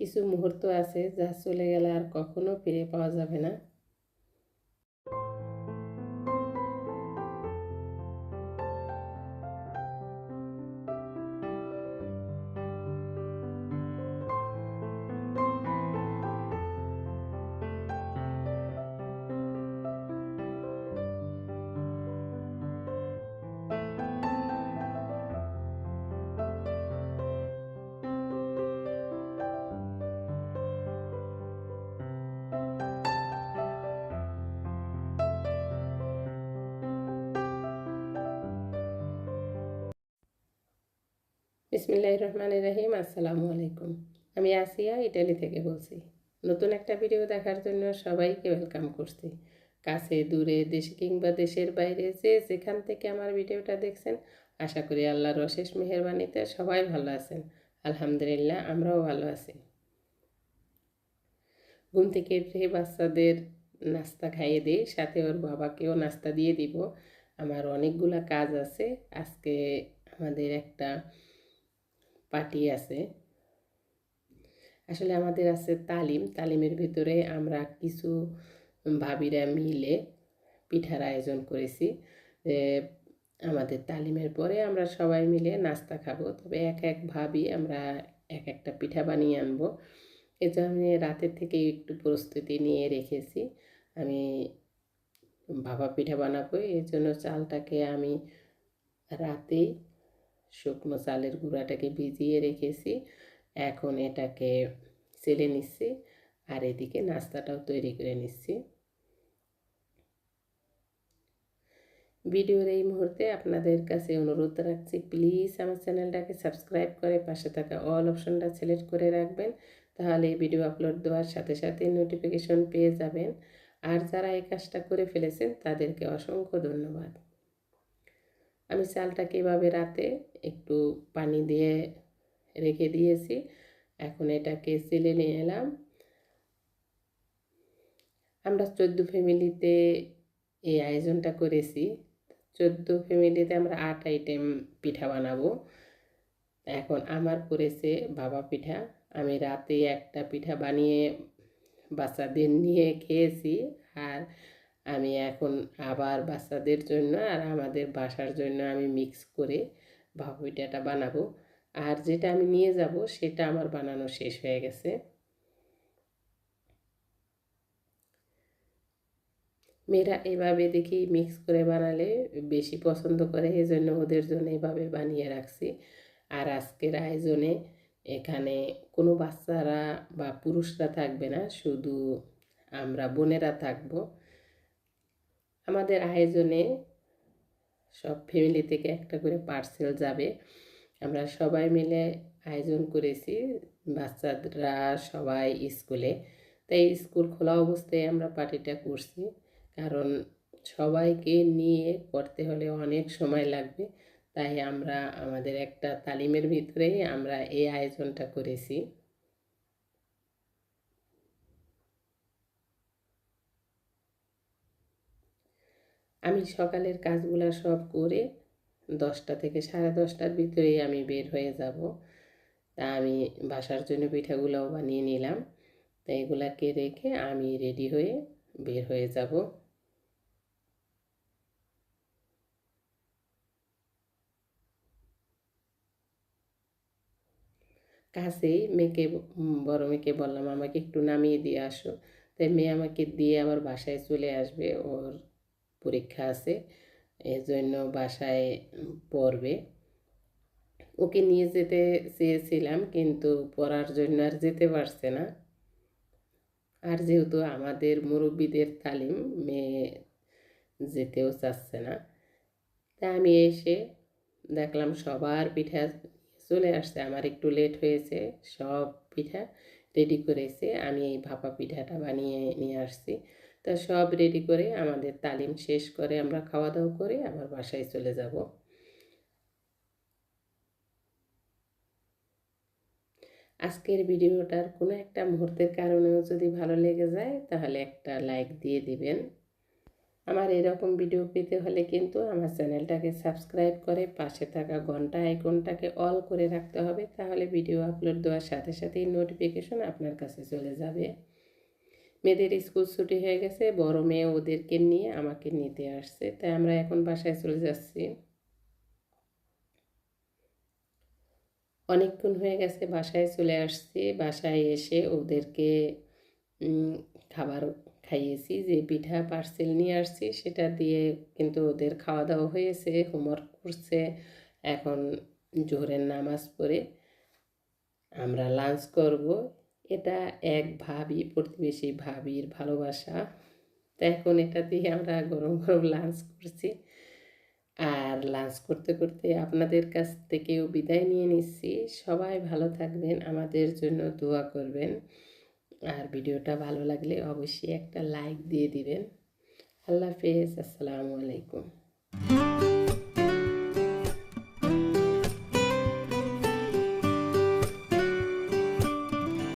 কিছু মুহূর্ত আছে যা চলে গেলে আর কখনো ফিরে পাওয়া যাবে না। বিসমিল্লাহ রহমান রাহিম আসসালামু আলাইকুম আমি আসিয়া ইটালি থেকে বলছি, নতুন একটা ভিডিও দেখার জন্য সবাইকে ওয়েলকাম করছি। কাছে, দূরে, দেশে কিংবা দেশের বাইরে যে যেখান থেকে আমার ভিডিওটা দেখছেন, আশা করি আল্লাহর অশেষ মেহরবানিতে সবাই ভালো আছেন। আলহামদুলিল্লাহ, আমরাও ভালো আছি। ঘুম থেকে উঠে বাচ্চাদের নাস্তা খাইয়ে দিই, সাথে ওর বাবাকেও নাস্তা দিয়ে দিব। আমার অনেকগুলা কাজ আছে। আজকে আমাদের একটা পার্টি আছে। আসলে আমাদের আছে তালিম। তালিমের ভিতরে আমরা কিছু ভাবিরা মিলে পিঠার আয়োজন করেছি। যে আমাদের তালিমের পরে আমরা সবাই মিলে নাস্তা খাব। তবে এক এক ভাবি আমরা এক একটা পিঠা বানিয়ে আনব। এই জন্য রাতের থেকে একটু প্রস্তুতি নিয়ে রেখেছি। আমি ভাপা পিঠা বানাবো। এই জন্য চালটাকে আমি রাতেই শুকনো চালের গুঁড়াটাকে ভিজিয়ে রেখেছি। এখন এটাকে চেলে নিচ্ছি আর এদিকে নাস্তাটাও তৈরি করে নিচ্ছি। ভিডিওর এই মুহূর্তে আপনাদের কাছে অনুরোধ রাখছি, প্লিজ আমার চ্যানেলটাকে সাবস্ক্রাইব করে পাশে থাকা অল অপশনটা সিলেক্ট করে রাখবেন, তাহলে এই ভিডিও আপলোড দেওয়ার সাথে সাথে নোটিফিকেশন পেয়ে যাবেন। আর যারা এই কাজটা করে ফেলেছেন তাদেরকে অসংখ্য ধন্যবাদ। আমি চালটাকে এভাবে রাতে একটু পানি দিয়ে রেখে দিয়েছি। এখন এটাকে সেলে নিয়ে এলাম। আমরা চোদ্দ ফ্যামিলিতে এই আয়োজনটা করেছি। চোদ্দ ফ্যামিলিতে আমরা আট আইটেম পিঠা বানাবো। এখন আমার পড়েছে বাবা পিঠা। আমি রাতে একটা পিঠা বানিয়ে বাচ্চাদের নিয়ে খেয়েছি। আর আমি এখন আবার বাচ্চাদের জন্য আর আমাদের বাসার জন্য আমি মিক্স করে ভাপিটাটা বানাবো। আর যেটা আমি নিয়ে যাব সেটা আমার বানানো শেষ হয়ে গেছে। মেয়েরা এভাবে দেখি মিক্স করে বানালে বেশি পছন্দ করে এই জন্য ওদের জন্য এভাবে বানিয়ে রাখছি। আর আজকের আয়োজনে এখানে কোনো বাচ্চারা বা পুরুষরা থাকবে না, শুধু আমরা বোনেরা থাকব। আমাদের আয়োজনে সব ফ্যামিলি থেকে একটা করে পার্সেল যাবে। আমরা সবাই মিলে আয়োজন করেছি, বাচ্চারা সবাই স্কুলে। তাই স্কুল খোলা অবস্থায় আমরা পার্টিটা করছি, কারণ সবাইকে নিয়ে করতে হলে অনেক সময় লাগবে। তাই আমরা আমাদের একটা তালিমের ভিতরেই আমরা এই আয়োজনটা করেছি। আমি সকালের কাজগুলো সব করে দশটা থেকে সাড়ে দশটার ভিতরেই আমি বের হয়ে যাব। তা আমি বাসার জন্য পিঠাগুলোও বানিয়ে নিলাম। তা এগুলাকে রেখে আমি রেডি হয়ে বের হয়ে যাব। কাছেই মেয়েকে বড় মেয়েকে বললাম, আমাকে একটু নামিয়ে দিয়ে আসো। তাই মেয়ে আমাকে দিয়ে আবার বাসায় চলে আসবে। ওর পরীক্ষা আছে, এজন্য বাসায় পড়বে। ওকে নিয়ে যেতে চেয়েছিলাম, কিন্তু পড়ার জন্য আর যেতে পারছে না। আর যেহেতু আমাদের মুরব্বীদের তালিম, মেয়ে যেতেও চাচ্ছে না। তা আমি এসে দেখলাম সবার পিঠা চলে আসছে, আমার একটু লেট হয়েছে, সব পিঠা রেডি করেছে, আমি এই ভাপা পিঠাটা বানিয়ে নিয়ে আসছি। তা সব রেডি করে আমাদের তালিম শেষ করে আমরা খাওয়া দাওয়া করে আবার বাসায় চলে যাব। আজকের ভিডিওটার কোনো একটা মুহূর্তের কারণেও যদি ভালো লেগে যায়, তাহলে একটা লাইক দিয়ে দিবেন। আমার এরকম ভিডিও পেতে হলে কিন্তু আমার চ্যানেলটাকে সাবস্ক্রাইব করে পাশে থাকা ঘণ্টা আইকনটাকে অল করে রাখতে হবে, তাহলে ভিডিও আপলোড দেওয়ার সাথে সাথেই নোটিফিকেশন আপনার কাছে চলে যাবে। মেয়েদের স্কুল ছুটি হয়ে গেছে, বড় মেয়ে ওদেরকে নিয়ে আমাকে নিতে আসছে। তাই আমরা এখন বাসায় চলে যাচ্ছি। অনেকক্ষণ হয়ে গেছে, বাসায় চলে আসছি। বাসায় এসে ওদেরকে খাবার খাইয়েছি, যে পিঠা পার্সেল নিয়ে আসছি, সেটা দিয়ে কিন্তু ওদের খাওয়া দাওয়া হয়েছে, হোমওয়ার্ক করছে। এখন জোহরের নামাজ পড়ে আমরা লাঞ্চ করব। এটা এক ভাবি প্রতিবেশী ভাবির ভালোবাসা। তো এখন এটা দিয়ে আমরা গরম গরম লাঞ্চ করছি। আর লাঞ্চ করতে করতে আপনাদের কাছ থেকেও বিদায় নিয়ে নিচ্ছি। সবাই ভালো থাকবেন, আমাদের জন্য দোয়া করবেন। আর ভিডিওটা ভালো লাগলে অবশ্যই একটা লাইক দিয়ে দিবেন। আল্লাহ হাফেজ, আসসালামু আলাইকুম।